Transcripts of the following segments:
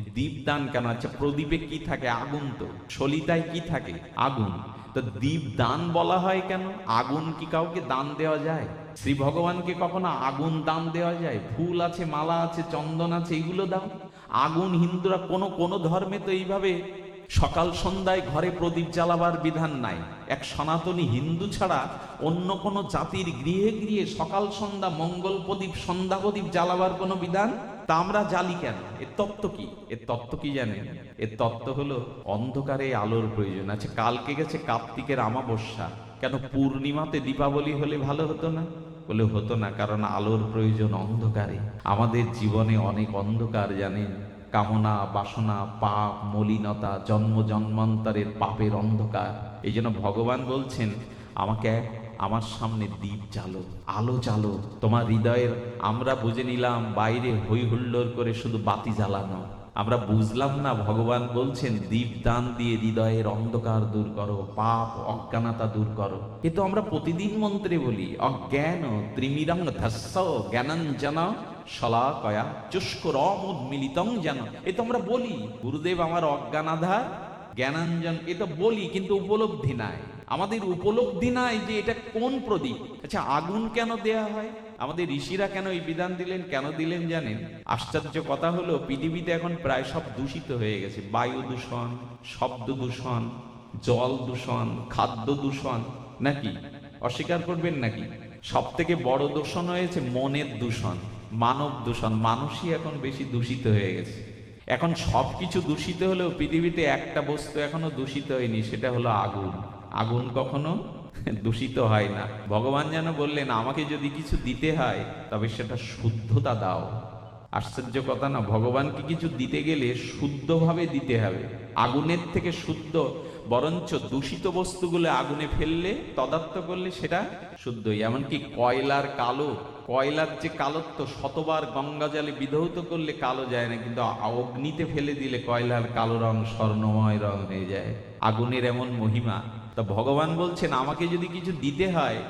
দীপদান কেন আচ্ছা প্রদীপে কি থাকে? আগুন তো। সলিতায় কি থাকে? আগুন। তো দীপদান বলা হয় কেন? আগুন কি কাউকে দান দেওয়া যায়? শ্রী ভগবানকে কখনো আগুন দান দেওয়া যায়? ফুল আছে, মালা আছে, চন্দন আছে, এগুলো দাও। আগুন হিন্দুরা কোনো কোনো ধর্মে তো এইভাবে সকাল সন্ধ্যায় ঘরে প্রদীপ জ্বালাবার বিধান নাই। এক সনাতনী হিন্দু ছাড়া অন্য কোনো জাতির গৃহে গৃহে সকাল সন্ধ্যা মঙ্গল প্রদীপ, সন্ধ্যা প্রদীপ জ্বালাবার কোনো বিধান তা আমরা জ্বালি কেন? এর তত্ত্ব কি? এর তত্ত্ব কি জানেন? এর তত্ত্ব হলো, অন্ধকারে আলোর প্রয়োজন আছে। কালকে গেছে কার্তিকের আমাবস্যা। কেন পূর্ণিমাতে দীপাবলি হলে ভালো হতো না? বলে হতো না, কারণ আলোর প্রয়োজন অন্ধকারে। আমাদের জীবনে অনেক অন্ধকার, জানেন? কামনা, বাসনা, পাপ, মলিনতা, জন্ম জন্মান্তরের পাপের অন্ধকার। এই জন্য ভগবান বলছেন, আমাকে আমার সামনে দ্বীপ জ্বালো, আলো জ্বালো। তোমার হৃদয়ের, আমরা বুঝে নিলাম, বাইরে হই হুল্লোড় করে শুধু বাতি জ্বালানো। আমরা বুঝলাম না, ভগবান বলছেন দীপ দান দিয়ে হৃদয়ের অন্ধকার দূর করো, পাপ, অজ্ঞানতা দূর করো। এ তো আমরা প্রতিদিন মন্ত্রে বলি, অজ্ঞান ত্রিমিরং ধস্য জ্ঞানঞ্জন শলাকয়া চুষ্কর মিলিতং যেন। এ তো আমরা বলি, গুরুদেব আমার অজ্ঞানাধার, জ্ঞানাঞ্জন, এ তো বলি, কিন্তু উপলব্ধি নাই। আমাদের উপলব্ধি নাই যে এটা কোন প্রদীপ। আচ্ছা আগুন কেন দেয়া হয়? আমাদের ঋষিরা কেন এই বিধান দিলেন, কেন দিলেন জানেন? আশ্চর্য কথা হলো, পৃথিবীতে এখন প্রায় সব দূষিত হয়ে গেছে। বায়ু দূষণ, শব্দ দূষণ, জল দূষণ, খাদ্য দূষণ, নাকি? অস্বীকার করবেন নাকি? সব থেকে বড় দূষণ হয়েছে মনের দূষণ, মানব দূষণ। মানুষই এখন বেশি দূষিত হয়ে গেছে। এখন সবকিছু দূষিত হলেও পৃথিবীতে একটা বস্তু এখনও দূষিত হয়নি, সেটা হলো আগুন। আগুন কখনো দূষিত হয় না। ভগবান যেন বললেন, আমাকে যদি কিছু দিতে হয়, তবে সেটা শুদ্ধতা দাও। আশ্চর্য কথা না, ভগবানকে কিছু দিতে গেলে শুদ্ধভাবে দিতে হবে। আগুনের থেকে শুদ্ধ, বরঞ্চ দূষিত বস্তুগুলো আগুনে ফেললে, তদার্থ করলে সেটা শুদ্ধই। এমনকি কয়লার কালো, কয়লার যে কালত্ব শতবার গঙ্গা জলে বিধৌত করলে কালো যায় না, কিন্তু অগ্নিতে ফেলে দিলে কয়লার কালো রং স্বর্ণময় রং হয়ে যায়। আগুনের এমন মহিমা তা ভগবান বলছেন, আমাকে যদি কিছু দিতে হয়,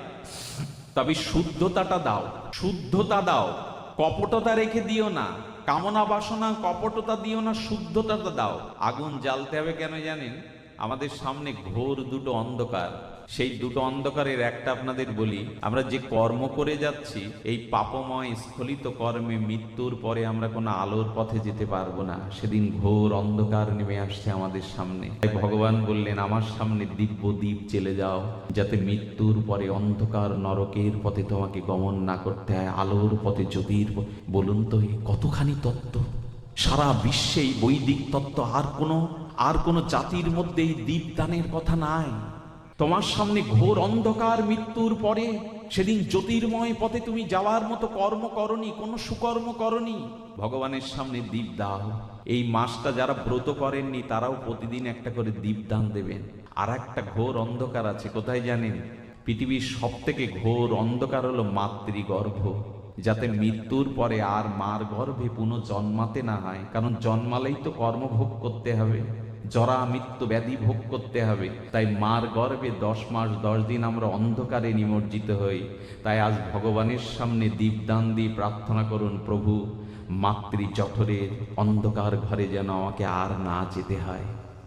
তবে শুদ্ধতাটা দাও। শুদ্ধতা দাও। কপটতা রেখে দিও না। কামনা বাসনা, কপটতা দিও না, শুদ্ধতাটা দাও। আগুন জ্বালতে হবে কেন জানেন? আমাদের সামনে ঘোর দুটো অন্ধকার। সেই দুটো অন্ধকারের একটা আপনাদের বলি, আমরা যে কর্ম করে যাচ্ছি, এই পাপময় স্খলিত কর্মে মৃত্যুর পরে আমরা কোনো আলোর পথে যেতে পারব না। সেদিন ঘোর অন্ধকার নেমে আসছে আমাদের সামনে। তাই ভগবান বললেন, আমার সামনে দিব্য দ্বীপ চলে যাও, যাতে মৃত্যুর পরে অন্ধকার নরকের পথে তোমাকে গমন না করতে হয়, আলোর পথে জ্যোতির বলুন তো কতখানি তত্ত্ব? সারা বিশ্বেই বৈদিক তত্ত্ব আর কোনো আর কোনো জাতির মধ্যে এই দীপদানের কথা নাই। তোমার সামনে ঘোর অন্ধকার মৃত্যুর পরে সেদিন জ্যোতির্ময় পথে তুমি যাওয়ার মতো কর্ম করনি, কোনো সুকর্ম করনি। ভগবানের সামনে দীপ দাও। এই মাসটা যারা ব্রত করেননি, তারাও প্রতিদিন একটা করে দীপ দান দেবেন। আর একটা ঘোর অন্ধকার আছে, কোথায় জানেন? পৃথিবীর সব থেকে ঘোর অন্ধকার হলো মাতৃগর্ভ, যাতে মৃত্যুর পরে আর মার গর্ভে পুনঃ জন্মাতে না হয়, কারণ জন্মালেই তো কর্মভোগ করতে হবে। জরা মৃত্যু ব্যাধি ভোগ করতে হবে। তাই মার গর্ভে দশ মাস, দশ দিন আমরা অন্ধকারে নিমজ্জিত হই। তাই আজ ভগবানের সামনে দীপদান দিয়ে প্রার্থনা করুন, প্রভু মাতৃ জঠরের অন্ধকার ঘরে যেন আমাকে আর না যেতে হয়।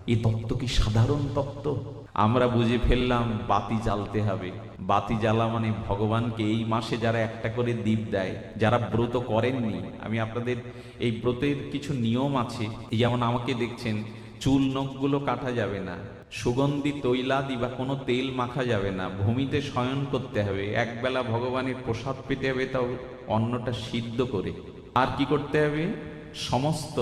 এই তত্ত্ব কি সাধারণ তত্ত্ব? আমরা বুঝে ফেললাম, বাতি জ্বালতে হবে। বাতি জ্বালা মানে ভগবানকে এই মাসে যারা একটা করে দ্বীপ দেয়, যারা ব্রত করেননি। আমি আপনাদের এই ব্রতের কিছু নিয়ম আছে। যেমন আমাকে দেখছেন চুল নখগুলো কাটা যাবে না, সুগন্ধি তৈলাদি বা কোনো তেল মাখা যাবে না, ভূমিতে শয়ন করতে হবে, একবেলা ভগবানের প্রসাদ পেতে হবে তাও অন্নটা সিদ্ধ করে। আর কি করতে হবে? সমস্ত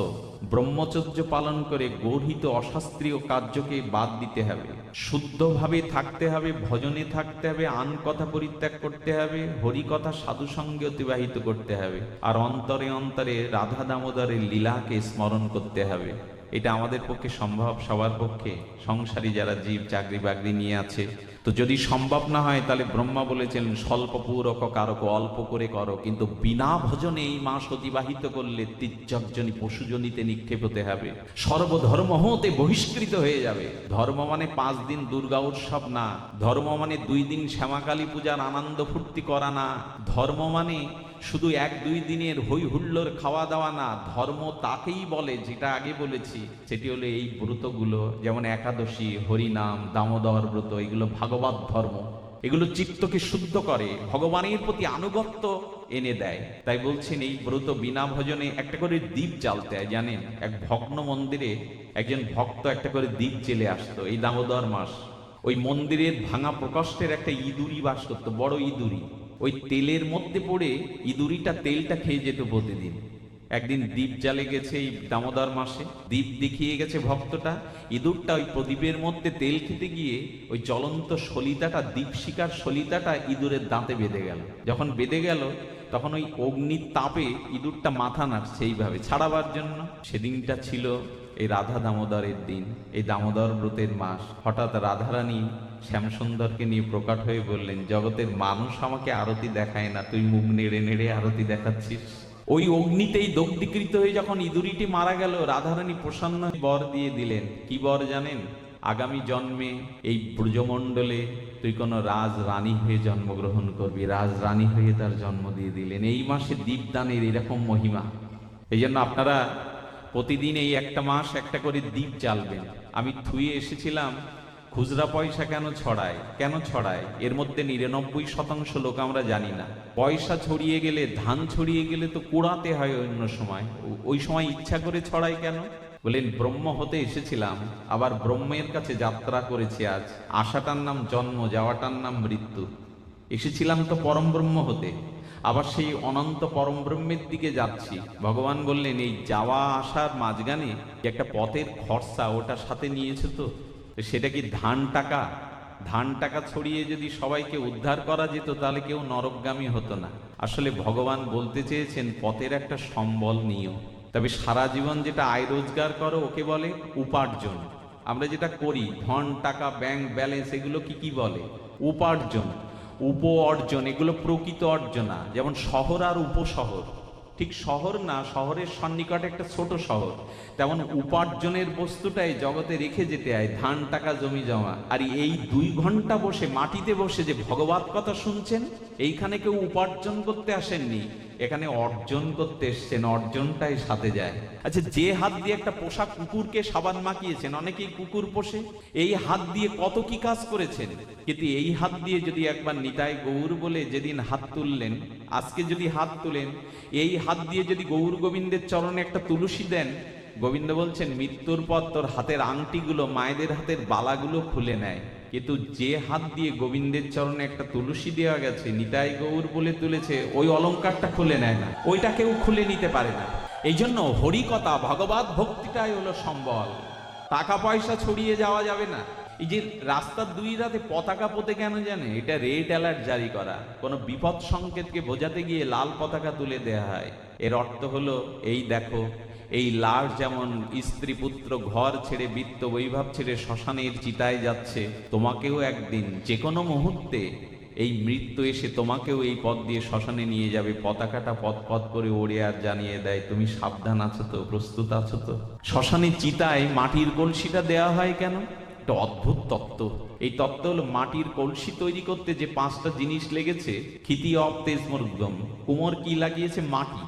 ব্রহ্মচর্য পালন করে গর্হিত অশাস্ত্রীয় কার্যকে বাদ দিতে হবে। শুদ্ধভাবে থাকতে হবে, ভজনে থাকতে হবে, আন কথা পরিত্যাগ করতে হবে, হরি কথা সাধু সঙ্গে অতিবাহিত করতে হবে, আর অন্তরে অন্তরে রাধা দামোদরের লীলাকে স্মরণ করতে হবে। এটা আমাদের পক্ষে সম্ভব, সবার পক্ষে। সংসারী যারা জীব, চাকরি বাকরি নিয়ে আছে। তো যদি সম্ভব না হয়, তাহলে ব্রহ্মা বলেছেন, স্বল্প পূরক কারক, অল্প করে করো কিন্তু বিনা ভজনে এই মাস অতিবাহিত করলে তির্যকজনী, পশুজনীতে নিক্ষেপ হতে হবে। সর্বধর্ম হতে বহিষ্কৃত হয়ে যাবে। ধর্ম মানে পাঁচ দিন দুর্গা উৎসব না। ধর্ম মানে দুই দিন শ্যামাকালী পূজার আনন্দ ফুর্তি করা না। ধর্ম মানে শুধু এক দুই দিনের হই হুল্লোর খাওয়া দাওয়া না, ধর্ম তাকেই বলে, যেটা আগে বলেছি, সেটি হলো এই ব্রতগুলো, যেমন একাদশী, হরিনাম, দামোদর ব্রত, এগুলো ভাগবত ধর্ম। এগুলো চিত্তকে শুদ্ধ করে, ভগবানের প্রতি আনুগত্য এনে দেয়। তাই বলছেন, এই ব্রত বিনা ভজনে একটা করে দ্বীপ জ্বালতে হয়, জানেন? এক ভগ্ন মন্দিরে একজন ভক্ত একটা করে দ্বীপ জেলে আসতো, এই দামোদর মাস। ওই মন্দিরের ভাঙা প্রকষ্টের একটা ইঁদুরি বাস করতো, বড় ইঁদুরি ওই তেলের মধ্যে পড়ে ইঁদুরিটা তেলটা খেয়ে যেত প্রতিদিন। একদিন দ্বীপ জ্বালে গেছে এই দামোদর মাসে। দ্বীপ দেখিয়ে গেছে ভক্তটা। ইঁদুরটা ওই প্রদীপের মধ্যে তেল খেতে গিয়ে ওই জ্বলন্ত সলিতাটা, দ্বীপ শিকার সলিতাটা ইঁদুরের দাঁতে বেঁধে গেল। যখন বেঁধে গেল, তখন ওই অগ্নির তাপে ইঁদুরটা মাথা নাড়ছে এইভাবে ছাড়াবার জন্য। সেদিনটা ছিল এই রাধা দামোদরের দিন, এই দামোদর ব্রতের মাস। হঠাৎ রাধারানী শ্যামসুন্দরকে নিয়ে প্রকাট হয়ে বললেন জগতের মানুষ আমাকে আরতি দেখায় না, তুই মুখ নেড়ে নেড়ে আরতি দেখাচ্ছিস? ওই অগ্নিতেই দগ্ধীকৃত হয়ে যখন ইঁদুরিটি মারা গেল, রাধারানী প্রসন্ন বর দিয়ে দিলেন, কি বর জানেন, আগামী জন্মে এই ব্রজমণ্ডলে তুই কোনো রাজ রানী হয়ে জন্মগ্রহণ করবি রাজ রানী হয়ে তার জন্ম দিয়ে দিলেন, এই মাসে দীপদানের এরকম মহিমা। এই জন্য আপনারা প্রতিদিন এই একটা মাস একটা করে দ্বীপ জ্বালবেন। আমি থুয়ে এসেছিলাম খুচরা পয়সা কেন ছড়ায়? কেন ছড়ায়? এর মধ্যে নিরানব্বই শতাংশ লোক আমরা জানি না। পয়সা ছড়িয়ে গেলে, ধান ছড়িয়ে গেলে তো কুড়াতে হয় অন্য সময়। ওই সময় ইচ্ছা করে ছড়ায় কেন? বলেন, ব্রহ্ম হতে এসেছিলাম, আবার ব্রহ্মের কাছে যাত্রা করেছি আজ। আশাটার নাম জন্ম, যাওয়াটার নাম মৃত্যু। এসেছিলাম তো পরম ব্রহ্ম হতে। আবার সেই অনন্ত পরম ব্রহ্মের দিকে যাচ্ছি। ভগবান বললেন, এই যাওয়া আসার মাঝখানে একটা পথের খরচা ওটা সাথে নিয়েছে তো? সেটা কি ধান টাকা? ধান টাকা ছড়িয়ে যদি সবাইকে উদ্ধার করা যেত, তাহলে কেউ নরকগামী হতো না। আসলে ভগবান বলতে চেয়েছেন, পথের একটা সম্বল নিও। তবে সারা জীবন যেটা আয় রোজগার করো, ওকে বলে উপার্জন। আমরা যেটা করি, ধন, টাকা, ব্যাংক, ব্যালেন্স, এগুলো কি কি বলে? উপার্জন উপ অর্জন এগুলো প্রকৃত অর্জনা। যেমন শহর আর উপশহর। ঠিক শহর না, শহরের সন্নিকটে একটা ছোট শহর। তেমন উপার্জনের বস্তুটাই জগতে রেখে যেতে হয়, ধান, টাকা, জমি, জমা। আর এই দুই ঘণ্টা বসে, মাটিতে বসে যে ভগবত কথা শুনছেন, এইখানে কেউ উপার্জন করতে আসেননি। এখানে অর্জন করতে এসছেন, অর্জনটাই সাথে যায়। আচ্ছা যে হাত দিয়ে একটা পোষা কুকুরকে সাবান মাখিয়েছেন, অনেকেই কুকুর পোষে। এই হাত দিয়ে কত কি কাজ করেছেন? কিন্তু এই হাত দিয়ে যদি একবার নিতাই গৌর বলে যেদিন হাত তুললেন, আজকে যদি হাত তুলেন, এই হাত দিয়ে যদি গৌর গোবিন্দের চরণে একটা তুলসী দেন, গোবিন্দ বলছেন, মৃত্যুর পর তোর হাতের আংটিগুলো, মায়েদের হাতের বালাগুলো খুলে নেয়। কিন্তু যে হাত দিয়ে গোবিন্দের চরণে একটা তুলসী দেওয়া গেছে, নিতাই গৌর বলে তুলেছে, ওই অলঙ্কারটা খুলে নেয় না। ওইটা কেউ খুলে নিতে পারে না। এই জন্য হরিকথা ভগবত ভক্তিটাই হলো সম্বল। টাকা পয়সা ছড়িয়ে যাওয়া যাবে না। এই যে রাস্তার দুই রাতে পতাকা পোতে কেন জানে? এটা রেড অ্যালার্ট জারি করা। কোনো বিপদ সংকেতকে বোঝাতে গিয়ে লাল পতাকা তুলে দেয়া হয়। এর অর্থ হলো, এই দেখো এই লাশ যেমন স্ত্রী পুত্র ঘর ছেড়ে বৃত্ত বৈভব ছেড়ে শ্মশানের চিতায় যাচ্ছে, তোমাকেও একদিন যে কোনো মুহূর্তে এই মৃত্যু এসে তোমাকেও এই পথ দিয়ে শ্মশানে নিয়ে যাবে। পতাকাটা পথ পথ করে ওড়ে আর জানিয়ে দেয়, তুমি সাবধান আছো তো, প্রস্তুত আছো তো? শ্মশানে চিতায় মাটির কলসিটা দেয়া হয় কেন? একটা অদ্ভুত তত্ত্ব। এই তত্ত্ব হলো মাটির কলসি তৈরি করতে যে পাঁচটা জিনিস লেগেছে খিতি অব তেজমর্গম কুমোর কি লাগিয়েছে? মাটি।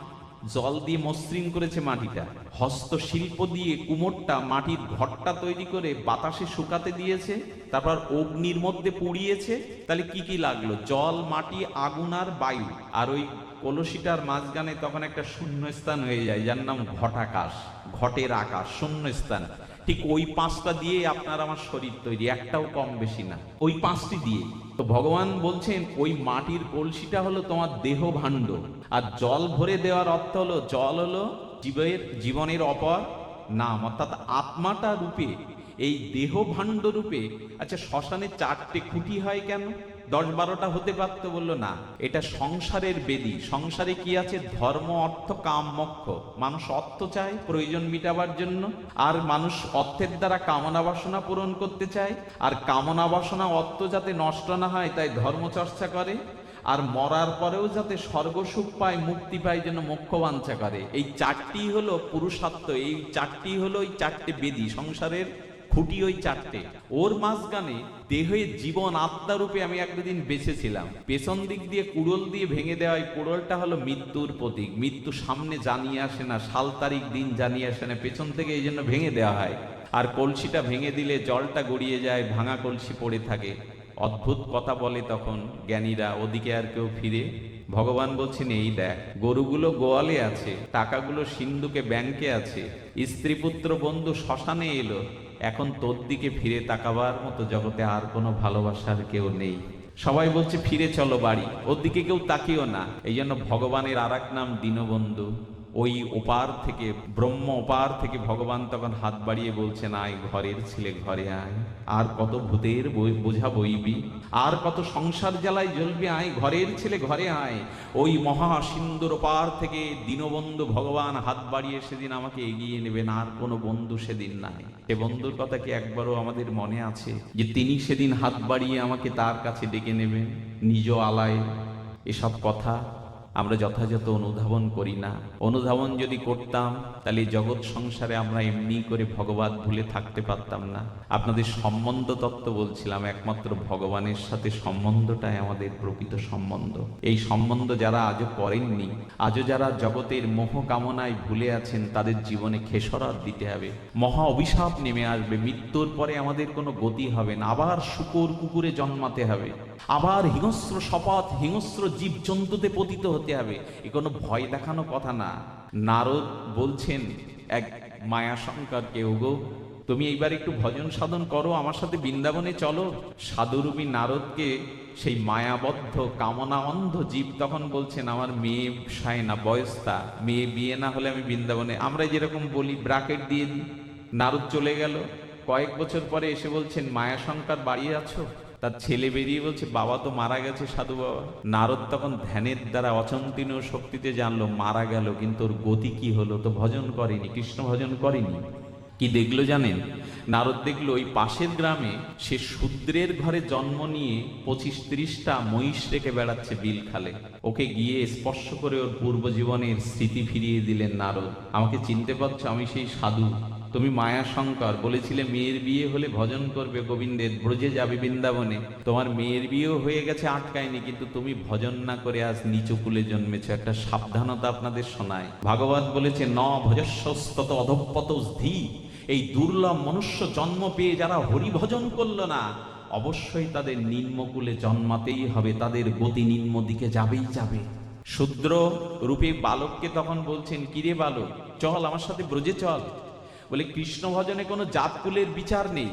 জল দিয়ে মসৃণ করেছে মাটিটা। হস্তশিল্প দিয়ে কুমোরটা মাটির ঘরটা তৈরি করে বাতাসে শুকাতে দিয়েছে, তারপর অগ্নির মধ্যে পুড়িয়েছে। তাহলে কি কি লাগল? জল, মাটি, আগুন আর বায়ু। আর ওই কলসিটার মাঝখানে তখন একটা শূন্য স্থান হয়ে যায়, যার নাম ঘটাকাশ, ঘটের আকাশ শূন্য স্থান ঠিক ওই পাঁচটা দিয়ে আপনার আমার শরীর তৈরি, একটাও কম বেশি না। ওই পাঁচটি দিয়ে। তো ভগবান বলছেন, ওই মাটির কলসিটা হলো তোমার দেহ ভাণ্ড। আর জল ভরে দেওয়ার অর্থ হলো, জল হলো জীবের, জীবনের অপর নাম। অর্থাৎ আত্মাটা রূপে, এই দেহ ভাণ্ড রূপে আচ্ছা শ্মশানে চারটে খুঁটি হয় কেন? দশ বারোটা হতে পারত, বলল, না, এটা সংসারের বেদি। সংসারে কি আছে? ধর্ম, অর্থ, কাম, মোক্ষ। মানুষ অর্থ চায় প্রয়োজন মিটাবার জন্য, আর মানুষ অর্থের দ্বারা কামনা বাসনা পূরণ করতে চায়। আর কামনা বাসনা অর্থ যাতে নষ্ট না হয়, তাই ধর্ম চর্চা করে। আর মরার পরেও যাতে স্বর্গসুখ পায়, মুক্তি পায় যেন মোক্ষ বাঞ্ছা করে। এই চারটি হলো পুরুষার্থ। এই চারটি হলো, এই চারটি বেদি। সংসারের খুঁটি ওই চারটে। ওর মাঝখানে দেহে জীবন আত্মারূপে আমি একদিন বেঁচেছিলাম। পেছন দিক দিয়ে কুড়োল দিয়ে ভেঙে দেওয়া কুড়োলটা হলো মৃত্যুর প্রতীক। মৃত্যু সামনে জানিয়ে আসে না, সাল তারিখ দিন জানিয়ে আসে না, পেছন থেকে এই জন্য ভেঙে দেওয়া হয়। আর কলসিটা ভেঙে দিলে জলটা গড়িয়ে যায়, ভাঙা কলসি পড়ে থাকে। অদ্ভুত কথা বলে তখন জ্ঞানীরা, ওদিকে আর কেউ ফিরে। ভগবান বলছেন, এই দেখ, গরুগুলো গোয়ালে আছে, টাকাগুলো সিন্ধুকে ব্যাংকে আছে। স্ত্রী পুত্র বন্ধু শ্মশানে এলো এখন তোর দিকে ফিরে তাকাবার মতো জগতে আর কোনো ভালোবাসার কেউ নেই। সবাই বলছে, ফিরে চলো বাড়ি। ওর দিকে কেউ তাকিও না। এই জন্য ভগবানের আর নাম দীনবন্ধু। ওই ওপার থেকে, ব্রহ্ম ওপার থেকে ভগবান তখন হাত বাড়িয়ে বলছেন, আয় ঘরের ছেলে, ঘরে আয়। আর কত ভূতের বোঝা বইবি? আর কত সংসার জ্বালায় জ্বলবি? আয় ঘরের ছেলে, ঘরে আয়। ওই মহা সিন্দুর ওপার থেকে দীনবন্ধু ভগবান হাত বাড়িয়ে সেদিন আমাকে এগিয়ে নেবেন। আর কোনো বন্ধু সেদিন নাই। সে বন্ধুর কথা কি একবারও আমাদের মনে আছে? যে তিনি সেদিন হাত বাড়িয়ে আমাকে তার কাছে ডেকে নেবেন। নিজ আলায় এসব কথা আমরা যথাযথ অনুধাবন করি না। অনুধাবন যদি করতাম, তাহলে জগৎ সংসারে আমরা এমনি করে ভগবান ভুলে থাকতে পারতাম না। আপনাদের সম্বন্ধ তত্ত্ব বলছিলাম, একমাত্র ভগবানের সাথে সম্বন্ধটাই আমাদের প্রকৃত সম্বন্ধ। এই সম্বন্ধ যারা আজও করেননি, আজও যারা জগতের মোহ কামনায় ভুলে আছেন, তাদের জীবনে খেসরাত দিতে হবে। মহা অভিশাপ নেমে আসবে, মৃত্যুর পরে আমাদের কোনো গতি হবে না। আবার শুকুর কুকুরে জন্মাতে হবে। আবার হিংস্র শপথ হিংস্র জীব জন্তুতে পতিত হতে হবে। এ কোনো ভয় দেখানো কথা না। নারদ বলছেন, এক মায়াশঙ্করকে ওগো, তুমি এইবার একটু ভজন সাধন করো, আমার সাথে বৃন্দাবনে চলো। সাধুরূপী নারদকে সেই মায়াবদ্ধ কামনা অন্ধ জীব তখন বলছেন, আমার মেয়ে সায় না বয়স্তা মেয়ে বিয়ে না হলে আমি বৃন্দাবনে আমরা যেরকম বলি, ব্রাকেট দিয়ে নারদ চলে গেল। কয়েক বছর পরে এসে বলছেন, মায়া শঙ্কর বাড়ি আছো? তার ছেলে বেরিয়ে বলছে, বাবা তো মারা গেছে, সাধু বাবা। নারদ তখন ধ্যানের দ্বারা অচন্তীয় শক্তিতে জানলো, মারা গেল, কিন্তু ওর গতি কি হলো? তো ভজন করেনি, কৃষ্ণ ভজন করেনি। কি দেখল জানেন? নারদ দেখল, ওই পাশের গ্রামে সে শূদ্রের ঘরে জন্ম নিয়ে পঁচিশ ত্রিশটা মহিষ রেখে বেড়াচ্ছে বিল খালে। ওকে গিয়ে স্পর্শ করে ওর পূর্ব জীবনের স্মৃতি ফিরিয়ে দিলেন নারদ। আমাকে চিনতে পারছ, আমি সেই সাধু। তুমি মায়া শঙ্কর, বলেছিলে মেয়ের বিয়ে হলে ভজন করবে গোবিন্দের, ব্রজে যাবে বৃন্দাবনে। তোমার মেয়ের বিয়েও হয়ে গেছে আটকায়নি, কিন্তু তুমি ভজন না করে আজ নিচু কুলে জন্মেছো। একটা সাবধানতা আপনাদের শোনায়। ভাগবত বলেছে, ন ভজস্বস্তত অধপত ধী এই দুর্লভ মনুষ্য জন্ম পেয়ে যারা হরি ভজন করল না, অবশ্যই তাদের নিম্নকুলে জন্মাতেই হবে, তাদের গতি নিম্ন দিকে যাবেই যাবে। শূদ্র রূপে বালককে তখন বলছেন, কিরে বালক, চল আমার সাথে ব্রজে চল। বলে, কৃষ্ণ ভজনে কোনো জাতকুলের বিচার নেই।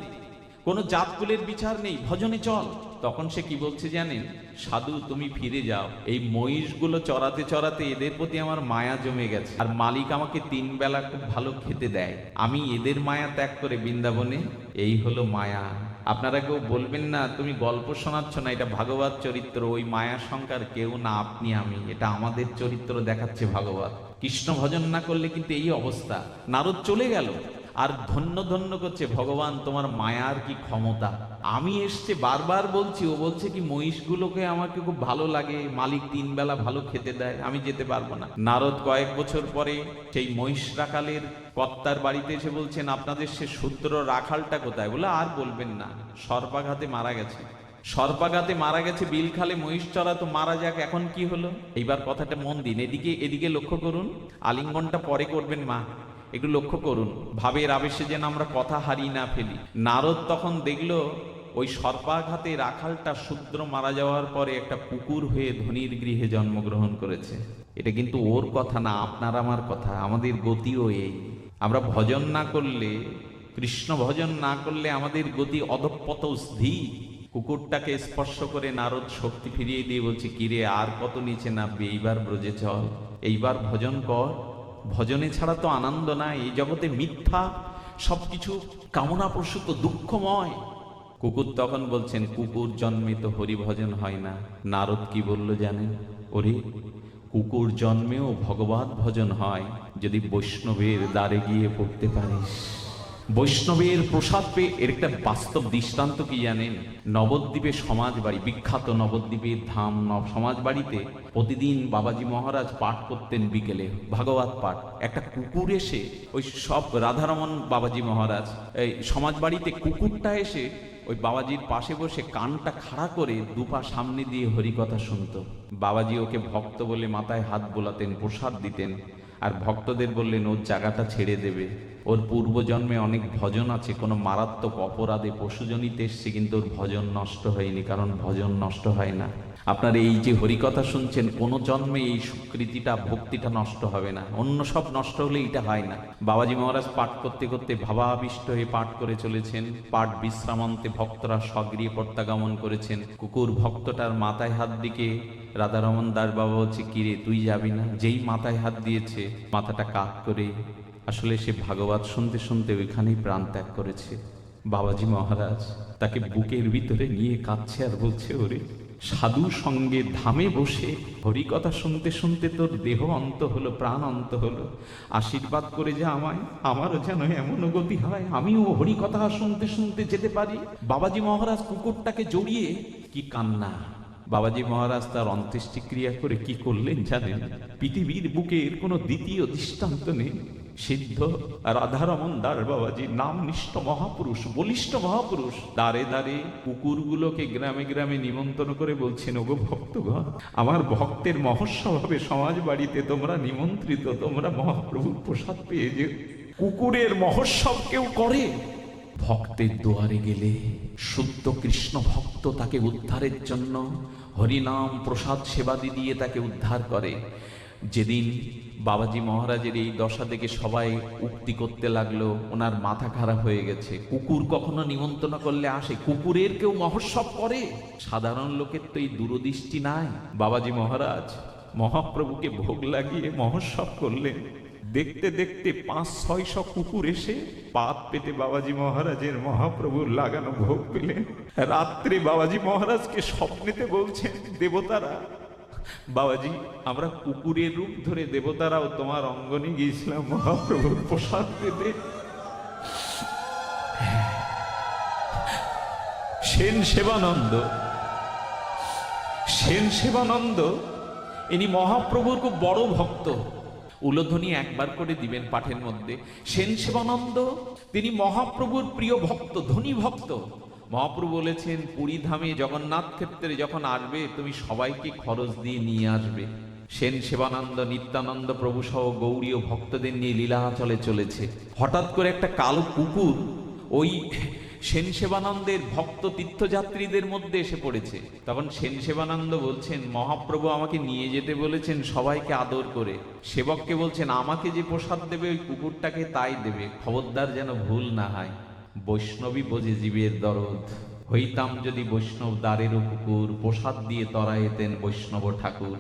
কোনো জাতকুলের বিচার নেই। ভজনে চল। তখন সে কি বলছে জানেন? সাধু, তুমি ফিরে যাও। এই মহিষগুলো চড়াতে চড়াতে এদের প্রতি আমার মায়া জমে গেছে। আর মালিক আমাকে তিন বেলা খুব ভালো খেতে দেয়। আমি এদের মায়া ত্যাগ করে বৃন্দাবনে, এই হলো মায়া। আপনারা কেউ বলবেন না, তুমি গল্প শোনাচ্ছ না, এটা ভাগবত চরিত্র। ওই মায়া সংকার কেউ না আপনি আমি। এটা আমাদের চরিত্র দেখাচ্ছে ভাগবত। কৃষ্ণ ভজন না করলে কিন্তু এই অবস্থা। নারদ চলে গেল। আর ধন্য ধন্য করছে, ভগবান, তোমার মায়ার কি ক্ষমতা? আমি এসছে, বারবার বলছি, ও বলছে কি, মহিষগুলোকে আমাকে খুব ভালো লাগে, মালিক তিন বেলা ভালো খেতে দেয়, আমি যেতে পারব না। নারদ কয়েক বছর পরে সেই মহিষ রাখালের কর্তার বাড়িতে এসে বলছেন, আপনাদের সে সূত্র রাখালটা কোথায়? বলে, আর বলবেন না, সর্পাঘাতে মারা গেছে। সর্পাঘাতে মারা গেছে বিল খালে মহিষ চড়া তো মারা যাক, এখন কি হলো? এইবার কথাটা মন দিন। এদিকে এদিকে লক্ষ্য করুন। আলিঙ্গনটা পরে করবেন মা। একটু লক্ষ্য করুন। ভাবের আবেশে যেন আমরা কথা হারিয়ে না ফেলি। নারদ তখন দেখল, ওই সর্পাঘাতে রাখালটা শূদ্র মারা যাওয়ার পরে একটা পুকুর হয়ে ধনির গৃহে জন্মগ্রহণ করেছে। এটা কিন্তু ওর কথা না, আপনার আমার কথা। আমাদের গতিও এই। আমরা ভজন না করলে, কৃষ্ণ ভজন না করলে আমাদের গতি অধপত স্থির। কুকুরটাকে স্পর্শ করে নারদ শক্তি ফিরিয়ে দিয়ে বলছে, কিরে, আর কত নিচে নামবে? এইবার ব্রজে চল। এইবার ভজন কর। ভজনে ছাড়া তো আনন্দ নাই। এই জগতে মিথ্যা, সবকিছু কামনা প্রসূত দুঃখময়। কুকুর তখন বলছেন, কুকুর জন্মে তো হরিভজন হয় না। নারদ কি বলল জানেন? ওরে, কুকুর জন্মেও ভগবত ভজন হয়। যদি বৈষ্ণবের দ্বারে গিয়ে পড়তে পারিস। বৈষ্ণবের প্রসাদ পেয়ে এর একটা বাস্তব দৃষ্টান্ত কি জানেন? নবদ্বীপে সমাজ বাড়ি বিখ্যাত নবদ্বীপের ধাম সমাজ বাড়িতে প্রতিদিন বাবাজি মহারাজ পাঠ করতেন বিকেলে, ভাগবত পাঠ। একটা কুকুর এসে, ওই সব রাধারমন বাবাজি মহারাজ, এই সমাজ বাড়িতে কুকুরটা এসে, ওই বাবাজির পাশে বসে কানটা খাড়া করে দুপা সামনে দিয়ে হরিকথা শুনত। বাবাজি ওকে ভক্ত বলে মাথায় হাত বোলাতেন, প্রসাদ দিতেন, আর ভক্তদের বললেন, ওর জায়গাটা ছেড়ে দেবে। ওর পূর্বজন্মে অনেক ভজন আছে, কোনো মারাত্মক অপরাধে পশুজনিতে এসছে কিন্তু ওর ভজন নষ্ট হয়নি, কারণ ভজন নষ্ট হয় না। আপনার এই যে হরিকথা শুনছেন, কোনো জন্মে এই সুকৃতিটা, ভক্তিটা নষ্ট হবে না। অন্য সব নষ্ট হলে এটা হয় না। বাবাজি মহারাজ পাঠ করতে করতে ভাবাবিষ্ট হয়ে পাঠ করে চলেছেন। পাঠ বিশ্রামান্তে ভক্তরা স্বগৃহে প্রত্যাগমন করেছেন। কুকুর ভক্তটার মাথায় হাত দিকে রাধারমন দাস বাবা হচ্ছে কিরে, তুই যাবি না? যেই মাথায় হাত দিয়েছে, মাথাটা কাত করে আসলে সে ভাগবত শুনতে শুনতে ওইখানেই প্রাণ ত্যাগ করেছে। বাবাজি মহারাজ তাকে বুকের ভিতরে নিয়ে কাঁদছে আর বলছে, ওরে, সাধু সঙ্গে ধামে বসে হরিকথা শুনতে শুনতে তোর দেহ অন্ত হলো, প্রাণ অন্ত হলো। আশীর্বাদ করে যা আমায়, আমারও যেন এমন গতি হয়। আমিও হরিকথা শুনতে শুনতে যেতে পারি। বাবাজি মহারাজ কুকুরটাকে জড়িয়ে, কি কান্না। বাবাজি মহারাজ তার অন্ত্যেষ্টিক্রিয়া করে কি করলেন জানেন? পৃথিবীর বুকে এর কোনো দ্বিতীয় দৃষ্টান্ত নেই। সিদ্ধ রাধারমন দার বাবাজি, নাম নিষ্ঠ মহাপুরুষ, বলিষ্ঠ মহাপুরুষ। দাঁড়ে দাঁড়ে কুকুরগুলোকে গ্রামে গ্রামে নিমন্ত্রণ করে বলছেন, ওগো ভক্তগণ, আমার ভক্তের মহোৎসব হবে সমাজ বাড়িতে তোমরা নিমন্ত্রিত, তোমরা মহাপ্রভুর প্রসাদ পেয়ে যে কুকুরের মহোৎসব কেউ করে। ভক্তের দুয়ারে গেলে শুদ্ধ কৃষ্ণ ভক্ত তাকে উদ্ধারের জন্য হরিনাম প্রসাদ সেবাদি দিয়ে তাকে উদ্ধার করে। যেদিন বাবাজি মহারাজের এই দশা দেখে সবাই উক্তি করতে লাগল, ওনার মাথা খারাপ হয়ে গেছে। কুকুর কখনো নিমন্ত্রণ করলে আসে? কুকুরের কেউ মহোৎসব করে? সাধারণ লোকের তো এই দূরদৃষ্টি নাই। বাবাজি মহারাজ, মহাপ্রভুকে ভোগ লাগিয়ে মহোৎসব করলেন। দেখতে দেখতে পাঁচ, ছয়শো কুকুর এসে পাত পেতে বাবাজি মহারাজের মহাপ্রভুর লাগানো ভোগ পেলেন। রাত্রে বাবাজি মহারাজকে স্বপ্নেতে বলছেন, দেবতারা বাবাজি, আমরা কুকুরের রূপ ধরে দেবতারাও তোমার অঙ্গনে গিয়েছিলাম মহাপ্রভুর প্রসাদ পেতে। সেন সেবানন্দ সেন সেবানন্দ, ইনি মহাপ্রভুর খুব বড় ভক্ত। উলোধ্বনি একবার করে দিবেন পাঠের মধ্যে, সেন সেবানন্দ, তিনি মহাপ্রভুর প্রিয় ভক্ত, ধনী ভক্ত। মহাপ্রভু বলেছেন, পুরী ধামে জগন্নাথ ক্ষেত্রে যখন আসবে, তুমি সবাইকে খরচ দিয়ে নিয়ে আসবে। সেন সেবানন্দ নিত্যানন্দ প্রভু সহ গৌরীয় ভক্তদের নিয়ে লীলাচলে চলেছে। হঠাৎ করে একটা কালো কুকুর ওই সেন সেবানন্দের ভক্ত তীর্থযাত্রীদের মধ্যে এসে পড়েছে। তখন সেন সেবানন্দ বলছেন, মহাপ্রভু আমাকে নিয়ে যেতে বলেছেন, সবাইকে আদর করে। সেবককে বলছেন, আমাকে যে প্রসাদ দেবে, ওই কুকুরটাকে তাই দেবে। খবরদার যেন ভুল না হয়। বৈষ্ণবী বোঝে জীবের দরদ। হইতাম যদি বৈষ্ণব দ্বারের উপকুর প্রসাদ দিয়ে তরাইতেন বৈষ্ণব ঠাকুর।